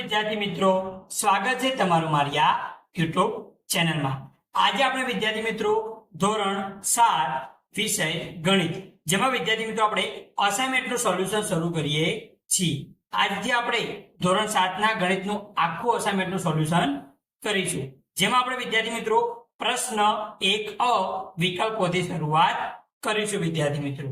વિદ્યાર્થી મિત્રો, સ્વાગત છે તમારું મારી આ યુટ્યુબ ચેનલમાં. આજે આપણે વિદ્યાર્થી મિત્રો ધોરણ સાત વિષય ગણિત, જેમાં વિદ્યાર્થી મિત્રો આપણે અસાઇનમેન્ટનું સોલ્યુશન શરૂ કરીએ છીએ. આજથી આપણે ધોરણ સાતના ગણિતનું આખું અસાઇનમેન્ટનું સોલ્યુશન કરીશું, જેમાં આપણે વિદ્યાર્થી મિત્રો પ્રશ્ન એક અ વિકલ્પોથી શરૂઆત કરીશું વિદ્યાર્થી મિત્રો.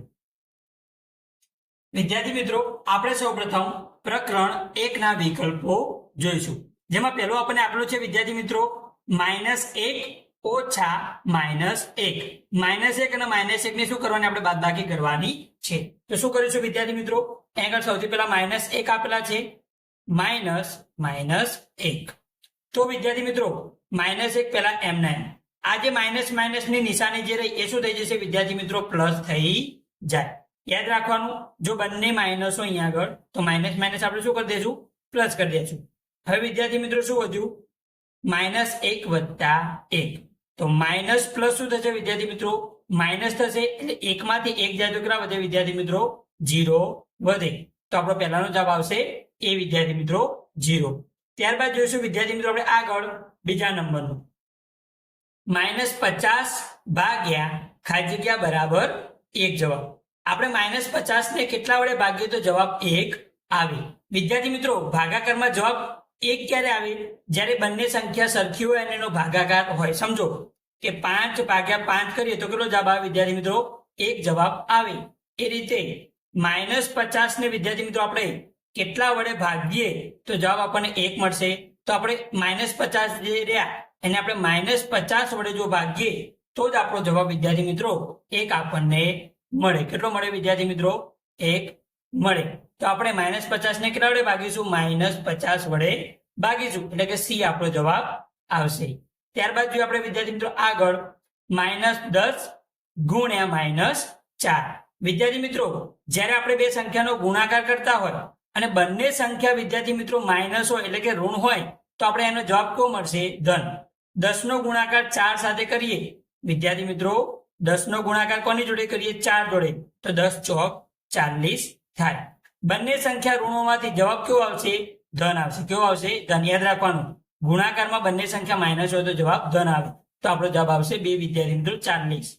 વિદ્યાર્થી મિત્રો, આપણે સૌપ્રથમ પ્રકરણ એક ના વિકલ્પો જોઈશું. જેમાં પહેલો આપણને આપેલો છે, વિદ્યાર્થી મિત્રો, માઇનસ એક ઓછા માઇનસ એક. માઇનસ એક અને માઇનસ એક ની શું કરવાની આપણે બાદબાકી કરવાની છે? તો શું કરીશું વિદ્યાર્થી મિત્રો? આગળ સૌથી પહેલા માઇનસ એક આપેલા છે, માઇનસ માઇનસ એક. તો વિદ્યાર્થી મિત્રો, માઇનસ એક પહેલા એમ નાઇન. આ જે માઇનસ માઇનસની નિશાની જે રહી, એ શું થઈ જશે? વિદ્યાર્થી મિત્રો, પ્લસ થઈ જાય. યાદ રાખવાનું, જો બંને માઇનસો અહીંયા આગળ, તો માઇનસ માઇનસ આપણે શું કરી દઈશું પ્લસ કરી દઈશું હવે વિદ્યાર્થી મિત્રો શું વધ્યું? માઇનસ એક વત્તા એક. તો માઇનસ પ્લસ શું થશે વિદ્યાર્થી મિત્રો? માઇનસ થશે એટલે એકમાંથી એક જાય તો કેટલા વધે વિદ્યાર્થી મિત્રો? જીરો વધે. તો આપણો પહેલાનો જવાબ આવશે એ વિદ્યાર્થી મિત્રો જીરો ત્યારબાદ જોઈશું વિદ્યાર્થી મિત્રો આપણે આગળ બીજા નંબરનું. માઇનસ પચાસ ભાગ્યા ખાલી જગ્યા બરાબર એક જવાબ. આપણે માઇનસ પચાસ ને કેટલા વડે ભાગીએ તો જવાબ એક આવે. વિદ્યાર્થી મિત્રો, ભાગાકારમાં જવાબ એક ક્યારે આવે? જ્યારે બંને સંખ્યા સરખી હોય અને એનો ભાગાકાર હોય. સમજો કે પાંચ ભાગ્યા પાંચ કરીએ તો કેટલો જવાબ આવે? વિદ્યાર્થી મિત્રો, એક જવાબ આવે. એ રીતે માઇનસ પચાસ ને વિદ્યાર્થી મિત્રો આપણે કેટલા વડે ભાગીએ તો જવાબ આપણને એક મળશે. તો આપણે માઇનસ પચાસ જે રહ્યા, એને આપણે માઇનસ પચાસ વડે જો ભાગીએ, તો જ આપણો જવાબ વિદ્યાર્થી મિત્રો, એક આપણને મળે. કેટલો મળે વિદ્યાર્થી મિત્રો? એક મળે. તો આપણે માઇનસ પચાસ ને કેટલા વડે ભાગીશું? માઇનસ પચાસ વડે ભાગીશું. એટલે કે સી આપણો જવાબ આવશે. ત્યારબાદ જોઈએ આપણે વિદ્યાર્થી મિત્રો આગળ. માઇનસ દસ ગુણ્યા માઇનસ ચાર. વિદ્યાર્થી મિત્રો, જ્યારે આપણે બે સંખ્યાનો ગુણાકાર કરતા હોય અને બંને સંખ્યા વિદ્યાર્થી મિત્રો માઇનસ હોય એટલે કે ઋણ હોય, તો આપણે એનો જવાબ કેવો મળશે? ધન. દસ નો ગુણાકાર ચાર સાથે કરીએ. વિદ્યાર્થી મિત્રો દસ નો ગુણાકાર કોની જોડે કરીએ? ચાર જોડે. તો દસ ચોક ચાલીસ થાય. બંને સંખ્યા ઋણોમાંથી જવાબ કેવો આવશે? ધન આવશે. કેવો આવશે? ધન યાદ રાખવાનું. ગુણાકારમાં બંને સંખ્યા માઇનસ હોય તો જવાબ ધન આવે. તો આપણો જવાબ આવશે બે વિદ્યાર્થી મિત્રો ચાલીસ.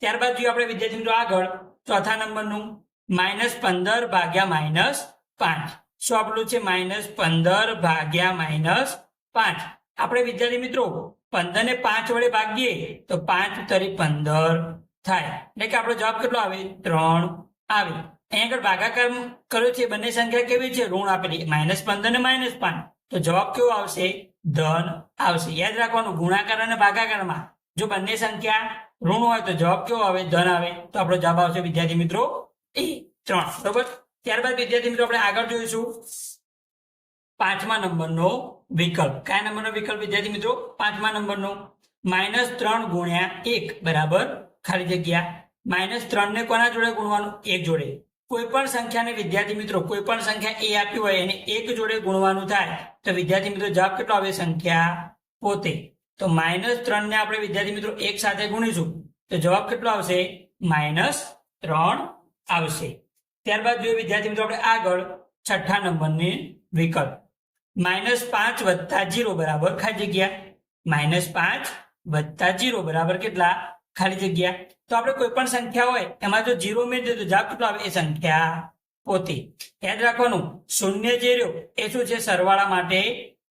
ત્યારબાદ જોઈએ આપણે વિદ્યાર્થી મિત્રો આગળ. ચોથા નંબરનું માઇનસ પંદર ભાગ્યા માઇનસ પાંચ. શું આપણું છે? માઇનસ પંદર ભાગ્યા માઇનસ પાંચ. આપણે વિદ્યાર્થી મિત્રો પંદર ને પાંચ વડે ભાગીએ, તો પાંચ તરી પંદર થાય. એટલે કે આપણો જવાબ કેટલો આવે? ત્રણ આવે. અહીં આગળ ભાગાકાર કર્યો છે, બંને સંખ્યા કેવી છે? ઋણ આપેલી. માઇનસ પંદર ને માઇનસ પાંચ. તો જવાબ કેવો આવશે? ધન આવશે. યાદ રાખવાનું, ગુણાકાર અને ભાગાકારમાં. જો બંને સંખ્યા ઋણ હોય, તો જવાબ કેવો આવે? ધન આવે. તો આપણો જવાબ આવશે, વિદ્યાર્થી મિત્રો, એ ત્રણ. બરોબર? ત્યારબાદ વિદ્યાર્થી મિત્રો, આપણે આગળ જોઈશું. પાંચમા નંબરનો વિકલ્પ. કયા નંબરનો વિકલ્પ? વિદ્યાર્થી મિત્રો, પાંચમા નંબરનો. માઇનસ ત્રણ ગુણ્યા એક, બરાબર? ખાલી જગ્યા. માઇનસ ત્રણ ને કોના જોડે ગુણવાનું? એક જોડે. કોઈ પણ સંખ્યાને વિદ્યાર્થી મિત્રો કોઈ પણ સંખ્યા એ આપી હોય એને એક જોડે ગુણવાનું થાય. તો વિદ્યાર્થી મિત્રો, જવાબ કેટલો આવે? સંખ્યા પોતે. તો માઇનસ ત્રણ ને આપણે વિદ્યાર્થી મિત્રો, એક સાથે ગુણીશું. તો જવાબ કેટલો આવશે? માઇનસ ત્રણ આવશે. ત્યારબાદ જોઈએ વિદ્યાર્થી મિત્રો, આપણે આગળ છઠ્ઠા નંબરની વિકલ્પ. માઇનસ પાંચ વત્તા જીરો બરાબર ખાલી જગ્યા. માઇનસ પાંચ વત્તા જીરો બરાબર કેટલા? ખાલી જગ્યા. તો આપણે કોઈ પણ સંખ્યા હોય, એમાં જો જીરો મેળવીએ તો જવાબ કેટલો આવે? એ સંખ્યા પોતે. યાદ રાખવાનું, શૂન્ય જે રહ્યો, એ શું છે? સરવાળા માટે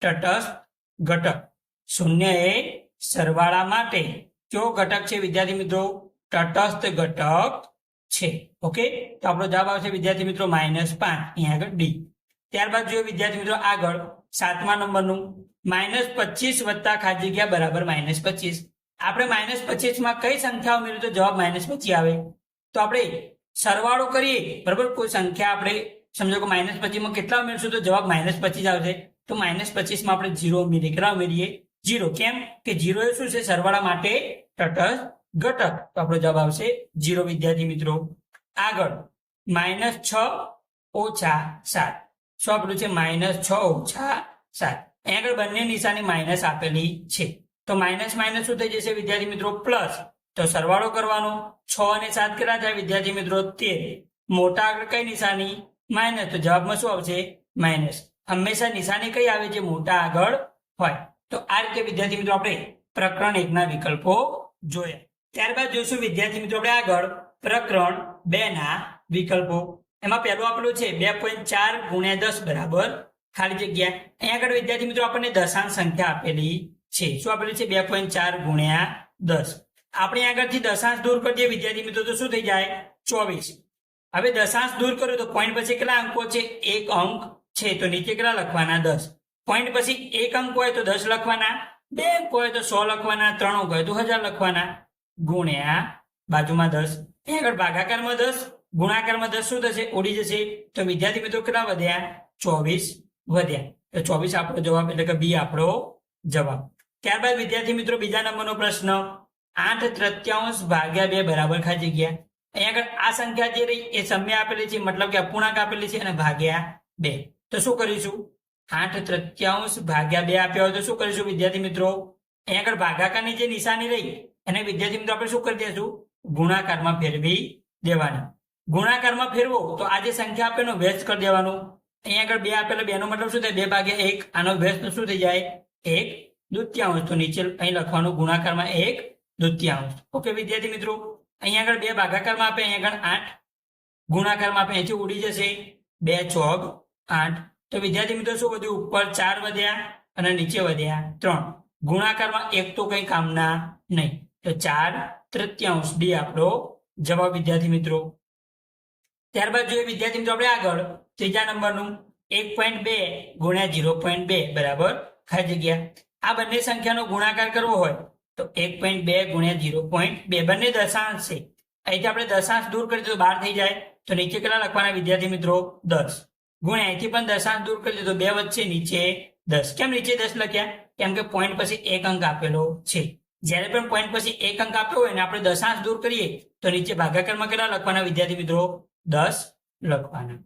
તટસ્થ ઘટક. શૂન્ય એ સરવાળા માટે કયો ઘટક છે? વિદ્યાર્થી મિત્રો, તટસ્થ ઘટક છે. ઓકે? તો આપણો જવાબ આવશે, વિદ્યાર્થી મિત્રો, માઇનસ પાંચ. અહીંયા આગળ ડી. ત્યારબાદ જોઈએ વિદ્યાર્થી મિત્રો આગળ સાતમા નંબરનું માઇનસ પચીસ વત્તા ખાલી જગ્યા બરાબર માઇનસ પચીસ. આપણે માઇનસ પચીસમાં કઈ સંખ્યા ઉમેર્યું તો જવાબ માઇનસ પચીસ આવે. તો આપણે સરવાળો કરીએ, બરાબર? કોઈ સંખ્યા આપણે સમજો કે માઇનસ પચીસમાં કેટલા ઉમેરશું તો જવાબ માઇનસ પચીસ આવશે. તો માઇનસ પચીસમાં આપણે જીરો ઉમેરીએ, કેટલા ઉમેરીએ? જીરો કેમ? કે જીરો એ શું છે? સરવાળા માટે તટસ્થ ઘટક. તો આપણો જવાબ આવશે જીરો વિદ્યાર્થી મિત્રો. આગળ. માઇનસ છ ઓછા સાત. શું આપણું છે? માઇનસ છ ઓછા સાત. અહીં આગળ બંને નિશાની માઇનસ આપેલી છે. તો માઇનસ માઇનસ શું થઈ જશે વિદ્યાર્થી મિત્રો? પ્લસ. તો સરવાળો કરવાનો. છ અને સાત કેટલા થાય વિદ્યાર્થી મિત્રો? તેર. મોટા આગળ કઈ નિશાની? માઇનસ તો જવાબમાં શું આવશે? માઇનસ હંમેશા નિશાની કઈ આવે છે? મોટા આગળ હોય. તો આ રીતે વિદ્યાર્થી મિત્રો આપણે પ્રકરણ એકના વિકલ્પો જોયા. ત્યારબાદ જોઈશું વિદ્યાર્થી મિત્રો આપણે આગળ પ્રકરણ બે ના વિકલ્પો એમાં પહેલું આપણું છે બે પોઈન્ટ ચાર ગુણ્યા દસ બરાબર. ખાલી જગ્યા. અહીંયા આગળ વિદ્યાર્થી મિત્રો આપણને દશાંશ સંખ્યા આપેલી છે. શું આપેલી છે? બે પોઈન્ટ ચાર ગુણ્યા દસ. આપણે આગળથી દશાંશ દૂર કરી દઈએ. વિદ્યાર્થી મિત્રો, તો શું થઈ જાય? ચોવીસ. હવે દશાંશ દૂર કર્યો તો પોઈન્ટ પછી કેટલા અંકો છે? એક અંક છે. તો નીચે કેટલા લખવાના? દસ. પોઈન્ટ પછી એક અંક હોય તો દસ લખવાના. બે અંક હોય તો સો લખવાના. ત્રણ અંક હોય તો હજાર લખવાના. ગુણ્યા બાજુમાં દસ. આગળ ભાગાકારમાં દસ. ગુણાકારમાં દસ શું થશે? ઉડી જશે. તો વિદ્યાર્થી મિત્રો કેટલા વધ્યા? ચોવીસ વધ્યા. તો ચોવીસ આપણો જવાબ, એટલે કે બી આપણો જવાબ. ત્યારબાદ વિદ્યાર્થી મિત્રો બીજા નંબરનો પ્રશ્ન. આઠ તૃત્યાંશ ભાગ્યા બે બરાબર ખાલી જગ્યા. અહીંયા આગળ આ સંખ્યા જે રહી એ સમય આપેલી છે, મતલબ કે અપૂર્ણાંક આપેલી છે અને ભાગ્યા બે. તો શું કરીશું? આઠ તૃત્યાંશ ભાગ્યા બે આપ્યા હોય તો શું કરીશું વિદ્યાર્થી મિત્રો? અહીંયા આગળ ભાગાકારની જે નિશાની રહી, એને વિદ્યાર્થી મિત્રો આપણે શું કરી દઈશું ગુણાકારમાં ફેરવી દેવાની. ગુણાકારમાં ફેરવો, તો આ જે સંખ્યા આપે એનો વ્યસ્ત કરી દેવાનો. અહીંયા આગળ બે આપેલા બે નો મતલબ શું થાય? બે ભાગ્યા એક, આનો વેસ્ટ શું થઈ જાય? એક દ્વિતીયાંશ તો નીચે અહીં લખવાનું ગુણાકારમાં એક દ્વિતીયાંશ ઓકે, વિદ્યાર્થી મિત્રો અહીંયા આગળ બે ભાગાકારમાં આપે અહીંયા આગળ આઠ ગુણાકારમાં આપે, અહીંથી ઉડી જશે. બે ચોક આઠ. તો વિદ્યાર્થી મિત્રો, શું વધ્યું? ઉપર ચાર વધ્યા અને નીચે વધ્યા ત્રણ. ગુણાકારમાં એક તો કંઈ કામના નહીં. તો ચાર તૃત્યાંશ ડી આપણો જવાબ, વિદ્યાર્થી મિત્રો. ત્યારબાદ જોઈએ વિદ્યાર્થી મિત્રો આપણે આગળ, ત્રીજા નંબરનું એક પોઈન્ટ બે ગુણ્યા જીરો પોઈન્ટ બે, બરાબર? ખાલી જગ્યા. આ બંને સંખ્યાનો ગુણાકાર કરવો હોય, તો એક પોઈન્ટ બે ગુણ્યા જીરો પોઈન્ટ બે, બંને દશાંશ છે. અહીંથી આપણે દશાંશ દૂર કરીએ તો બહાર થઈ જાય. તો નીચે કેટલા લખવાના વિદ્યાર્થી મિત્રો? દસ. ગુણ્યા અહીંથી પણ દશાંશ દૂર કરી તો બે વચ્ચે, નીચે દસ. કેમ નીચે દસ લખ્યા? કેમ કે પોઈન્ટ પછી એક અંક આપેલો છે. જ્યારે પણ પોઈન્ટ પછી એક અંક આપ્યો હોય ને, આપણે દશાંશ દૂર કરીએ, તો નીચે ભાગાકારમાં કેટલા લખવાના વિદ્યાર્થી મિત્રો? દસ લખવાના.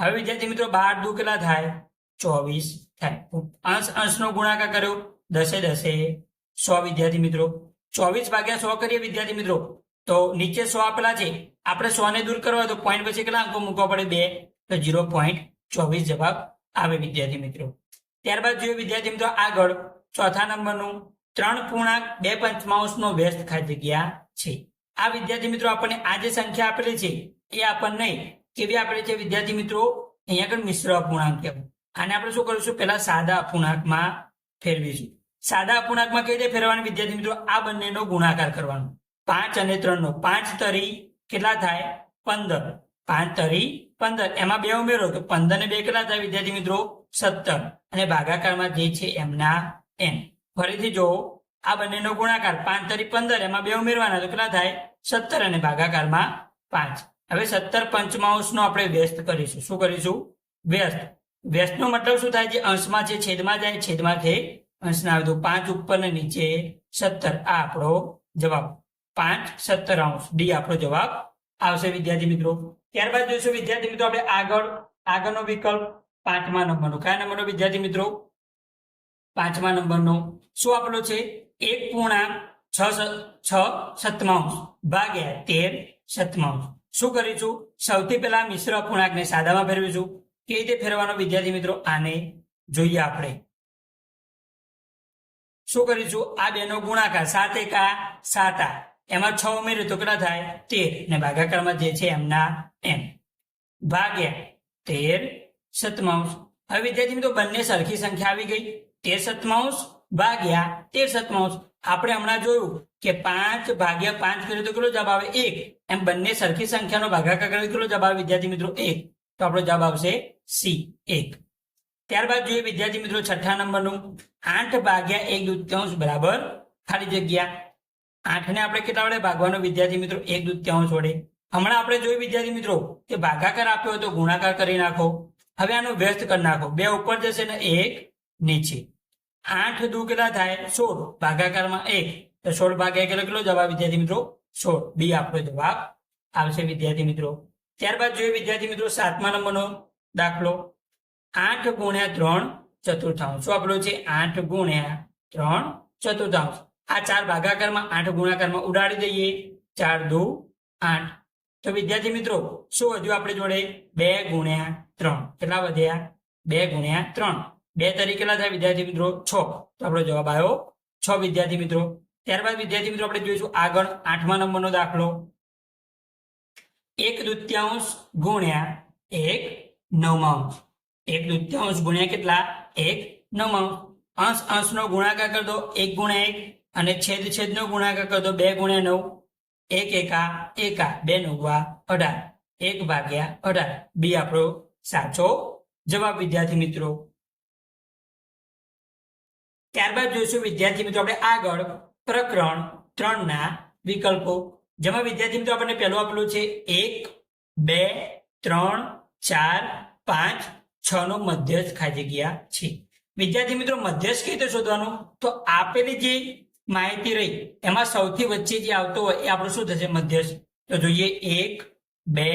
હવે વિદ્યાર્થી મિત્રો, બાર દુ કેટલા થાય, ચોવીસ થાય. અંશ અંશનો ગુણાકાર કર્યો. દસે દસે સો વિદ્યાર્થી મિત્રો. ચોવીસ ભાગ્યા સો કરીએ વિદ્યાર્થી મિત્રો. તો નીચે સો આપેલા છે. આપણે સો ને દૂર કરવા તો પોઈન્ટ પછી કેટલા અંકો મૂકવા પડે? બે. તો ઝીરો પોઈન્ટ ચોવીસ જવાબ આવે વિદ્યાર્થી મિત્રો. ત્યારબાદ જોઈએ વિદ્યાર્થી મિત્રો આગળ. ચોથા નંબરનું ત્રણ પૂર્ણાંક બે પંચમાંશનો વ્યસ્ત ખાલી જગ્યા છે. આ વિદ્યાર્થી મિત્રો, આપણને આ જે સંખ્યા આપેલી છે. એ આપણને કેવી આપણે છે વિદ્યાર્થી મિત્રો, અહીંયા આગળ મિશ્ર અપૂર્ણાંક કહેવાય આને આપણે શું કરીશું? પેલા સાદા અપૂર્ણાંકમાં ફેરવીશું. સાદા અપૂર્ણાંકમાં કઈ રીતે ફેરવાનું વિદ્યાર્થી મિત્રો? આ બંનેનો ગુણાકાર કરવાનો. પાંચ અને ત્રણ નો પાંચ તરી કેટલા થાય? પંદર. પાંચ તરી પંદર. એમાં બે ઉમેરો તો પંદર ને બે કેટલા થાય વિદ્યાર્થી મિત્રો? સત્તર. અને ભાગાકારમાં જે છે એમના એમ ફરીથી જો આ બંનેનો ગુણાકાર પાંચ તરી પંદર. એમાં બે ઉમેરવાના તો કેટલા થાય? સત્તર અને ભાગાકારમાં પાંચ. હવે સત્તર પંચમાંશનો આપણે વ્યસ્ત કરીશું. શું કરીશું? વ્યસ્ત. વ્યસ્તનો મતલબ શું થાય? જે અંશમાં છે છેદમાં જાય, છેદમાં છે આવે તો પાંચ ઉપર ને નીચે સત્તર. આ આપણો જવાબ. પાંચ સત્તર અંશ. ડી આપણો જવાબ આવશે વિદ્યાર્થી મિત્રો. ત્યારબાદ જોઈશું વિદ્યાર્થી મિત્રો આપણે આગળ, આગળનો વિકલ્પ પાંચમા નંબરનો. કયા નંબરનો વિદ્યાર્થી મિત્રો? પાંચમા નંબરનો. શું આપણો છે? એક પૂર્ણાંક છ છ સત્માંશ ભાગ્યા તેર સત્માંશ શું કરીશું સૌથી પહેલા મિશ્ર અપૂર્ણાંકને સાદામાં ફેરવીશું કેવી રીતે ફેરવાનો વિદ્યાર્થી મિત્રો, આને જોઈએ આપણે. શું કરીશું આ બેનો ગુણાકાર સાત એકા સાત એમાં છ ઉમેર્યું તો કેટલા થાય? તેર. ને ભાગાકારમાં જે છે એમના એમ. ભાગ્યા તેર સતમાંશ હવે વિદ્યાર્થી મિત્રો, બંને સરખી સંખ્યા આવી ગઈ. તેર સતમાંશ ભાગ્યા તેર સતમાંશ આપણે હમણાં જોયું કે પાંચ ભાગ્યા પાંચ કરીએ તો કેટલો જવાબ આવે? એક. એમ બંને સરખી સંખ્યાનો ભાગાકાર કરીએ કેટલો જવાબ આવે? વિદ્યાર્થી મિત્રો, એક. તો આપણો જવાબ આવશે સી. એક. ત્યારબાદ જોઈએ વિદ્યાર્થી મિત્રો છઠ્ઠા નંબરનું. આઠ ભાગ્યા એક દૂત્યાંશ બરાબર ખાલી જગ્યા. આઠને આપણે કેટલા વડે ભાગવાનો? વિદ્યાર્થી મિત્રો, એક દૂત્યાંશ વડે. હમણાં આપણે જોયું વિદ્યાર્થી મિત્રો કે ભાગાકાર આપ્યો તો ગુણાકાર કરી નાખો. હવે આનો વ્યસ્ત કરી નાખો. બે ઉપર જશે ને એક નીચે. આઠ દુ કેટલા થાય સોળ, ભાગાકારમાં એક. તો સોળ ભાગ્યા કેટલો કેટલો જવાબ? વિદ્યાર્થી મિત્રો, સોળ. બી આપણો જવાબ આવશે વિદ્યાર્થી મિત્રો. ત્યારબાદ જોઈએ વિદ્યાર્થી મિત્રો, સાતમા નંબરનો દાખલો. આઠ ગુણ્યા ત્રણ ચતુર્થાંશ. શું આપણો છે? આઠ ગુણ્યા ત્રણ ચતુર્થાંશ. આ ચાર ભાગાકારમાં, આઠ ગુણાકારમાં ઉડાડી દઈએ. ચાર દુ આઠ. તો વિદ્યાર્થી મિત્રો, શું વધ્યું આપણે જોડે? બે ગુણ્યા ત્રણ. કેટલા વધ્યા? બે ગુણ્યા ત્રણ. બે તરીકેલા થાય વિદ્યાર્થી મિત્રો, છ. તો આપણો જવાબ આવ્યો, છ વિદ્યાર્થી મિત્રો. ત્યારબાદ વિદ્યાર્થી મિત્રો આપણે જોઈશું આગળ આઠમા નંબરનો દાખલો. એક દૂત્યાંશ ગુણ્યા એક નવમાંશ. એક દૃત્યાંશ ગુણ્યા કેટલા? એક નવમાંશ. અંશ, અંશનો ગુણાકાર કરી દો, એક ગુણ્યા એક અને છેદ છેદનો ગુણાકાર કરી દો, બે ગુણ્યા નવ. એક એકા એકા, બે નવા અઢાર. એક ભાગ્યા અઢાર. બી આપણો સાચો જવાબ વિદ્યાર્થી મિત્રો. ત્યારબાદ જોઈશું વિદ્યાર્થી મિત્રો આપણે આગળ પ્રકરણ ત્રણના વિકલ્પો. જેમાં વિદ્યાર્થી મિત્રો આપણને પહેલું આપેલું છે એક, બે, ત્રણ, ચાર, પાંચ, છ નો મધ્યસ્થ ખાલી જગ્યા છે. વિદ્યાર્થી મિત્રો મધ્યસ્થ કઈ રીતે શોધવાનું? તો આપેલી જે માહિતી રહી, એમાં સૌથી વચ્ચે જે આવતો હોય એ આપણું શું થશે? મધ્યસ્થ. તો જોઈએ એક, બે,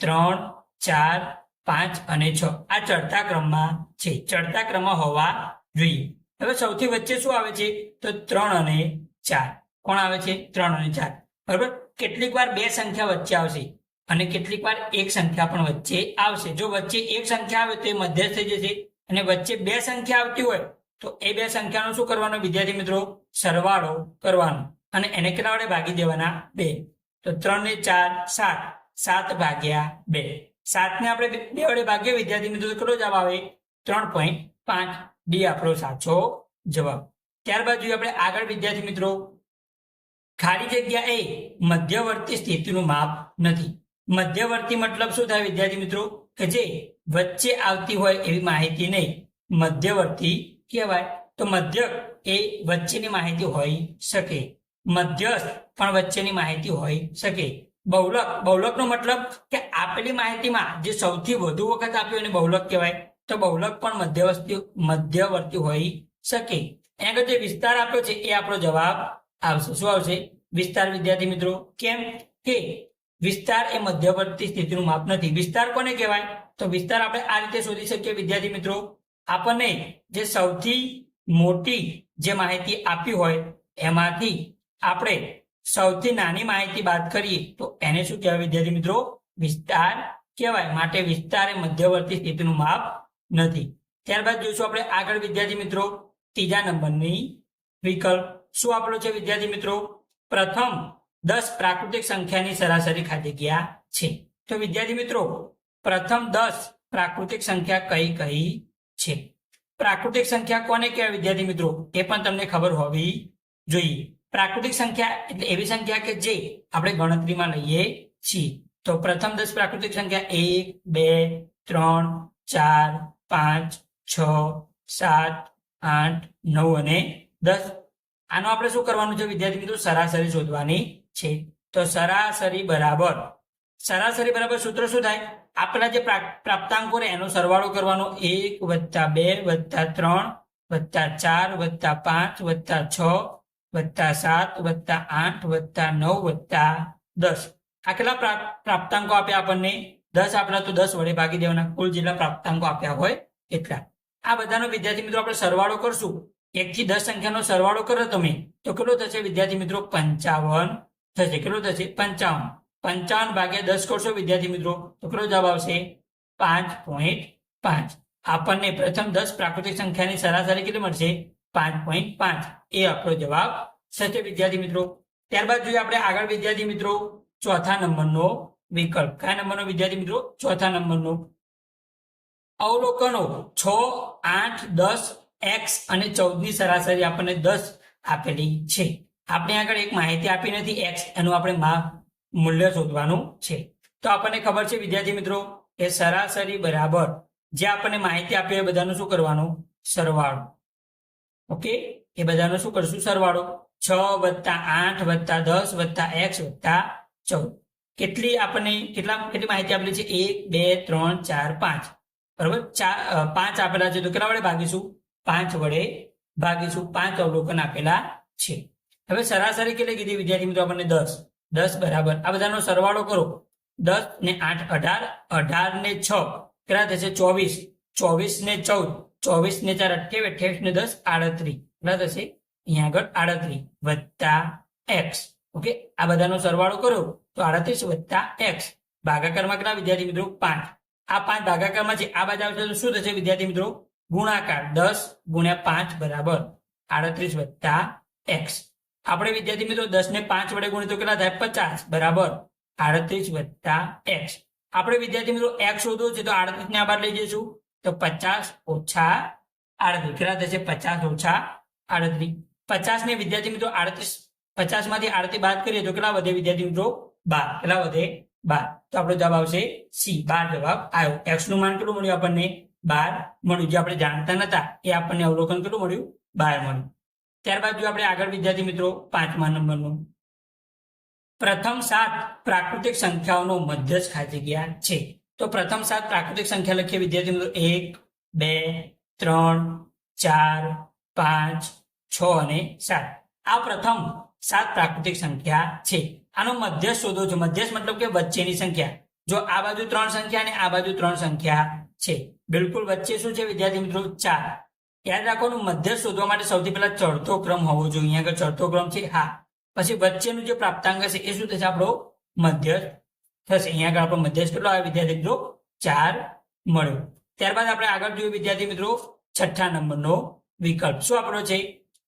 ત્રણ, ચાર, પાંચ અને છ. આ ચડતા ક્રમમાં છે. ચડતા ક્રમમાં હોવા જોઈએ. હવે સૌથી વચ્ચે શું આવે છે? તો ત્રણ અને ચાર. કોણ આવે છે? ત્રણ અને ચાર. બરાબર? કેટલીક વાર બે સંખ્યા વચ્ચે આવશે અને કેટલીક વાર એક સંખ્યા પણ વચ્ચે આવશે. જો વચ્ચે એક સંખ્યા આવે તો એ મધ્યસ્થ થઈ જશે અને વચ્ચે બે સંખ્યા આવતી હોય તો એ બે સંખ્યાનો શું કરવાનો? વિદ્યાર્થી મિત્રો, સરવાળો કરવાનો. અને એને કેટલા વડે ભાગી દેવાના? બે. તો ત્રણ ને ચાર, સાત. સાત ભાગ્યા બે. સાતને આપણે બે વડે ભાગીએ. વિદ્યાર્થી મિત્રો કેટલો જવાબ આવે? ત્રણ પોઈન્ટ પાંચ. ડી આપણો સાચો જવાબ. ત્યારબાદ જોઈએ આપણે આગળ, વિદ્યાર્થી મિત્રો, ખાલી જગ્યા એ મધ્યવર્તી સ્થિતિનું માપ નથી. મધ્યવર્તી મતલબ શું થાય, વિદ્યાર્થી મિત્રો? કે જે વચ્ચે આવતી હોય એવી માહિતી નહીં. મધ્યવર્તી કહેવાય. તો મધ્યક એ વચ્ચેની માહિતી હોઈ શકે. મધ્યસ્થ પણ વચ્ચેની માહિતી હોઈ શકે. બહુલક. બહુલકનો મતલબ કે આપેલી માહિતીમાં જે સૌથી વધુ વખત આપ્યો એને બહુલક કહેવાય. તો બહુલક પણ મધ્યવર્તી મધ્યવર્તી હોઈ શકે. આગળ જે વિસ્તાર આપ્યો છે એ આપણો જવાબ આવશે. શું આવશે? વિસ્તાર, વિદ્યાર્થી મિત્રો, કેમ કે વિસ્તાર એ મધ્યવર્તી સ્થિતિનું માપ નથી. વિસ્તાર કોને કહેવાય? તો વિસ્તાર આપણે આ રીતે શોધી શકીએ, વિદ્યાર્થી મિત્રો. આપણને જે સૌથી મોટી જે માહિતી આપી હોય એમાંથી આપણે સૌથી નાની માહિતી બાદ કરીએ તો એને શું કહેવાય વિદ્યાર્થી મિત્રો? વિસ્તાર કહેવાય. માટે વિસ્તાર એ મધ્યવર્તી સ્થિતિનું માપ નથી. ત્યારબાદ જોઈશું આપણે આગળ વિદ્યાર્થી મિત્રો ત્રીજા નંબરની વિકલ્પ. શું આપણો છે વિદ્યાર્થી મિત્રો? પ્રથમ દસ પ્રાકૃતિક સંખ્યાની સરાસરી ખાલી જગ્યા છે. તો વિદ્યાર્થી મિત્રો, પ્રથમ દસ પ્રાકૃતિક સંખ્યા કઈ કઈ છે? પ્રાકૃતિક સંખ્યા કોને કહેવાય વિદ્યાર્થી મિત્રો? એ પણ તમને ખબર હોવી જોઈએ. પ્રાકૃતિક સંખ્યા એટલે એવી સંખ્યા કે જે આપણે ગણતરીમાં લઈએ છીએ. તો પ્રથમ દસ પ્રાકૃતિક સંખ્યા એક, બે, ત્રણ, ચાર પાંચ, છ, સાત, આઠ, નવ અને દસ. આનો આપણે શું કરવાનું છે વિદ્યાર્થી મિત્રો? સરાસરી શોધવાની છે. તો સરાસરી બરાબર. સરાસરી બરાબર સૂત્ર શું થાય? આપણા જે પ્રા- પ્રાપ્તાંકો રહે એનો સરવાળો કરવાનો. એક વત્તા બે વત્તા ત્રણ વત્તા ચાર વત્તા પાંચ વત્તા છ વત્તા સાત વત્તા આઠ વત્તા નવ વત્તા દસ. આ કેટલા પ્રા- પ્રાપ્તાંકો આપ્યા આપણને? દસ આપણા તો દસ વડે ભાગી દેવાના. કુલ જેટલા પ્રાપ્તાંકો આપ્યા હોય એટલા. આ બધાનો વિદ્યાર્થી મિત્રો આપણે સરવાળો કરશું. એક થી દસ સંખ્યાનો સરવાળો કરો તમે, તો કેટલો થશે વિદ્યાર્થી મિત્રો? પંચાવન. થશે. કેટલો થશે? પંચાવન. પંચાવન ભાગ્યા દસ કરશો વિદ્યાર્થી મિત્રો, તો કેટલો જવાબ આવશે? પાંચ પોઈન્ટ પાંચ. આપણને પ્રથમ દસ પ્રાકૃતિક સંખ્યાની સરાસરી કેટલી મળશે? પાંચ પોઈન્ટ પાંચ. એ આપણો જવાબ થશે વિદ્યાર્થી મિત્રો. ત્યારબાદ જોઈએ આપણે આગળ વિદ્યાર્થી મિત્રો, ચોથા નંબરનો વિકલ્પ. કયા નંબરનો વિદ્યાર્થી મિત્રો? ચોથા નંબરનો. અવલોકનો છ, આઠ, દસ, એક્સ અને ચૌદની સરાસરી આપણને દસ આપેલી છે. આપણે આગળ એક માહિતી આપી નથી. એક્સ એનું આપણે મૂલ્ય શોધવાનું છે. તો આપણને ખબર છે વિદ્યાર્થી મિત્રો કે સરાસરી બરાબર. જે આપણને માહિતી આપી એ બધાનું શું કરવાનું? સરવાળો. ઓકે? એ બધાનો શું કરશું? સરવાળો. છ વત્તા આઠ વત્તા દસ વત્તા એક્સ વત્તા ચૌદ. કેટલી આપણને કેટલા કેટલી માહિતી આપેલી છે? એક, બે, ત્રણ, ચાર, પાંચ. બરોબર? ચાર પાંચ આપેલા છે તો કેટલા વડે ભાગીશું? પાંચ વડે ભાગીશું. પાંચ અવલોકન આપેલા છે. હવે સરાસરી કેટલી કીધી વિદ્યાર્થી મિત્રો આપણને? દસ. દસ બરાબર. આ બધાનો સરવાળો કરો. દસ ને આઠ, અઢાર. અઢાર ને છ. કેટલા થશે? ચોવીસ. ચોવીસ ને ચૌદ. ચોવીસ ને ચાર, અઠ્યાવીસ. અઠ્યાવીસ ને દસ, આડત્રીસ. કેટલા થશે? અહીંયા આગળ આડત્રીસ વત્તા એક્સ. ઓકે? આ બધાનો સરવાળો કરો. તો આડત્રીસ વત્તા એક્સ. ભાગાકારમાં કેટલા વિદ્યાર્થી મિત્રો? પાંચ. આ પાંચ ભાગાકારમાં છે. આ બાજુ આવશે શું થશે વિદ્યાર્થી મિત્રો? ગુણાકાર દસ ગુણ્યા પાંચ બરાબર. આડત્રીસ વત્તા એક્સ. આપણે વિદ્યાર્થી મિત્રો દસ ને પાંચ વડે ગુણીએ તો કેટલા થાય? પચાસ. બરાબર. આડત્રીસ વત્તા એક્સ. આપણે વિદ્યાર્થી મિત્રો એક્સ શોધવો છે તો આડત્રીસ ને આભાર લઈ જઈશું. તો પચાસ ઓછા આડત્રીસ. કેટલા થશે? પચાસ ઓછા આડત્રીસ. પચાસ ને વિદ્યાર્થી મિત્રો આડત્રીસ પચાસમાંથી આડત્રીસ બાદ કરીએ તો કેટલા વધે વિદ્યાર્થી મિત્રો? બાર. કેટલા વધે? બાર. તો આપણો જવાબ આવશે સી. બાર જવાબ આવ્યો. એક્સનું માન કેટલું મળ્યું આપણને? બાર મળ્યું. જે આપણે જાણતા નતા, એ આપણને અવલોકન કેટલું મળ્યું? બાર મળ્યું. ત્યારબાદ જો આપણે આગળ વિદ્યાર્થી મિત્રો પાંચમા નંબરનું. પ્રથમ સાત પ્રાકૃતિક સંખ્યાઓનો મધ્યસ્થ ખાતી જગ્યા છે. તો પ્રથમ સાત પ્રાકૃતિક સંખ્યા લખીએ વિદ્યાર્થી મિત્રો. એક, બે, ત્રણ, ચાર, પાંચ, છ અને સાત. આ પ્રથમ સાત પ્રાકૃતિક સંખ્યા છે. આનો મધ્યસ્થ શોધો છો. મધ્યસ્થ મતલબ કે વચ્ચેની સંખ્યા. જો આ બાજુ ત્રણ સંખ્યા અને આ બાજુ ત્રણ સંખ્યા છે. બિલકુલ વચ્ચે શું છે વિદ્યાર્થી મિત્રો? ચાર. યાદ રાખવાનું, મધ્યસ્થ શોધવા માટે સૌથી પહેલા ચડતો ક્રમ હોવો જોઈએ. અહીંયા આગળ ચડતો ક્રમ છે હા. પછી વચ્ચેનું જે પ્રાપ્તાંક હશે એ શું થશે? આપણો મધ્યસ્થ થશે. અહીંયા આગળ આપણો મધ્યસ્થ કેટલો આવે વિદ્યાર્થી મિત્રો? ચાર મળ્યો. ત્યારબાદ આપણે આગળ જોયું વિદ્યાર્થી મિત્રો છઠ્ઠા નંબરનો વિકલ્પ. શું આપણો છે?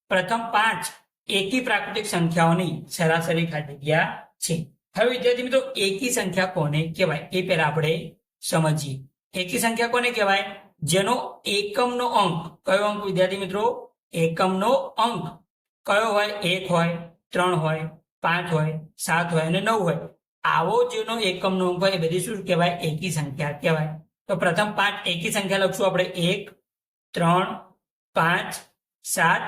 પ્રથમ પાંચ એકી પ્રાકૃતિક સંખ્યાઓની સરાસરી ખાલી જગ્યા છે. હવે વિદ્યાર્થી મિત્રો, એકી સંખ્યા કોને કહેવાય? એ પહેલા આપણે સમજીએ. એકી સંખ્યા કોને કહેવાય? જેનો એકમનો અંક. કયો અંક વિદ્યાર્થી મિત્રો? એકમનો અંક. કયો હોય? એક હોય, ત્રણ હોય, પાંચ હોય, સાત હોય અને નવ હોય. આવો જેનો એકમનો અંક હોય એ બધી શું કહેવાય? એકી સંખ્યા કહેવાય. તો પ્રથમ પાંચ એકી સંખ્યા લખશું આપણે. એક, ત્રણ, પાંચ, સાત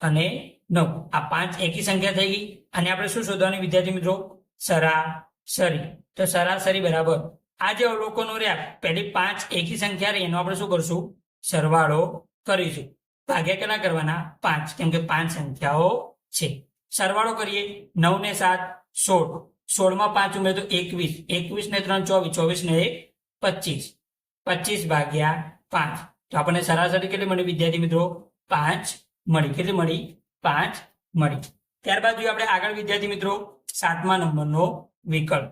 અને નવ. આ પાંચ એકી સંખ્યા થઈ ગઈ. અને આપણે શું શોધવાની, વિદ્યાર્થી મિત્રો? સરાસરી. તો સરાસરી બરાબર. આ જે અવલોકનો રહ્યા, પહેલી પાંચ એકી સંખ્યા રહી, એનો આપણે શું કરશું? સરવાળો કરીશું. ભાગ્યા કેટલા કરવાના? પાંચ. કેમ કે પાંચ સંખ્યાઓ છે. સરવાળો કરીએ. નવ ને સાત, સોળ. સોળમાં પાંચ ઉમેર તો એકવીસ. એકવીસ ને ત્રણ, ચોવીસ. ચોવીસ ને એક, પચીસ. પચીસ ભાગ્યા પાંચ. તો આપણને સરાસરી કેટલી મળી, વિદ્યાર્થી મિત્રો? પાંચ મળી. કેટલી મળી? પાંચ મળી. ત્યારબાદ જોઈએ આપણે આગળ વિદ્યાર્થી મિત્રો, સાતમા નંબરનો વિકલ્પ.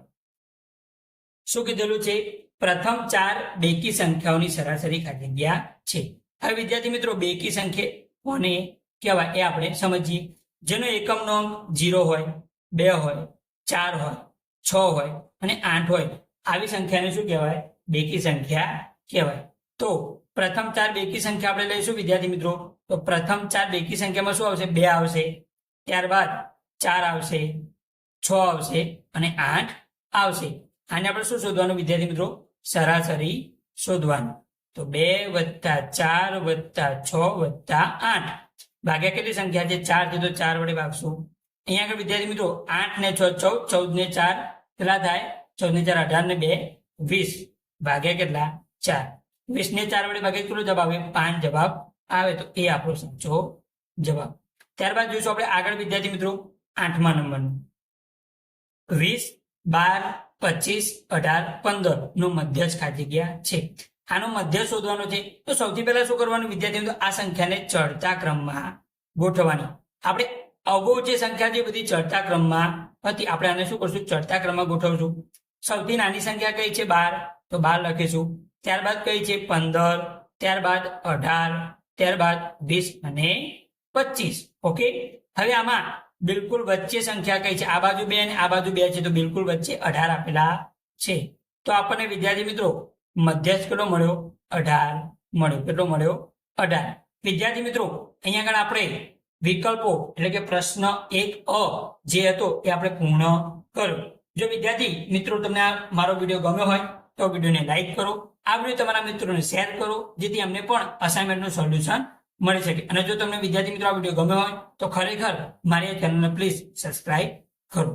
શું કીધેલું છે? પ્રથમ ચાર બેકી સંખ્યાઓની સરાસરી ખાલી જગ્યા છે. હવે વિદ્યાર્થી મિત્રો, બેકી સંખ્યા કોને કહેવાય એ આપણે સમજીએ. જેનો એકમનો અંક જીરો હોય, બે હોય, ચાર હોય, છ હોય અને આઠ હોય, આવી સંખ્યાને શું કહેવાય? બેકી સંખ્યા કહેવાય. તો પ્રથમ ચાર બેકી સંખ્યા આપણે લઈશું વિદ્યાર્થી મિત્રો. તો પ્રથમ ચાર બેકી સંખ્યામાં શું આવશે? બે આવશે. ત્યારબાદ ચાર આવશે, છ આવશે અને આઠ આવશે. આને આપણે શું શોધવાનું વિદ્યાર્થી મિત્રો? સરાસરી શોધવાનું. તો બે વત્તા ચાર વત્તા છ વત્તા આઠ. ભાગ્યા કેટલી સંખ્યા છે? ચારથી તો ચાર વડે ભાગશું. અહીંયા આગળ વિદ્યાર્થી મિત્રો, આઠ ને છ, ચૌદ ચૌદ ને ચાર કેટલા થાય? ચૌદ ને ચાર, અઢાર ને બે, વીસ. ભાગ્યા કેટલા? ચાર. વીસ ને ચાર વડે ભાગે કેટલો જવાબ આવે? પાંચ જવાબ આવે તો એ આપણો સાચો જવાબ. ત્યારબાદ જોઈશું આપણે આગળ વિદ્યાર્થી મિત્રો આઠમા નંબરનું. વીસ, બાર, પચીસ, અઢાર, પંદર નો મધ્યસ્થ ખાલી જગ્યા છે. આનો મધ્ય શોધવાનો છે. તો સૌથી પહેલા શું કરવાનું વિદ્યાર્થી મિત્રો? આ સંખ્યાને ચડતા ક્રમમાં ગોઠવવાની. આપણે અગાઉ જે સંખ્યા જે બધી ચડતા ક્રમમાં હતી. આપણે આને શું કરશું? ચડતા ક્રમમાં ગોઠવશું. સૌથી નાની સંખ્યા કઈ છે? બાર. તો બાર લખીશું. ત્યારબાદ કઈ છે? પંદર. ત્યારબાદ અઢાર. ત્યારબાદ વીસ અને પચીસ. ઓકે? હવે આમાં બિલકુલ વચ્ચે સંખ્યા કઈ છે? આ બાજુ બે અને આ બાજુ બે છે, તો બિલકુલ વચ્ચે અઢાર આપેલા છે. તો આપણને વિદ્યાર્થી મિત્રો, મધ્યસ્થ કેટલો મળ્યો? અઢાર મળ્યો. કેટલો મળ્યો? અઢાર. વિદ્યાર્થી મિત્રો અહીંયા આગળ આપણે વિકલ્પો, એટલે કે પ્રશ્ન એક અ, જે હતો એ આપણે પૂર્ણ કર્યો. જો વિદ્યાર્થી મિત્રો તમને મારો વીડિયો ગમ્યો હોય, તો વિડીયોને લાઈક કરો આ વીડિયો તમારા મિત્રોને શેર કરો, જેથી અમને પણ અસાઇનમેન્ટનું સોલ્યુશન મળી શકે. અને જો તમને વિદ્યાર્થી મિત્રો આ વીડિયો ગમ્યો હોય, તો ખરેખર મારી આ ચેનલને પ્લીઝ સબસ્ક્રાઇબ કરો.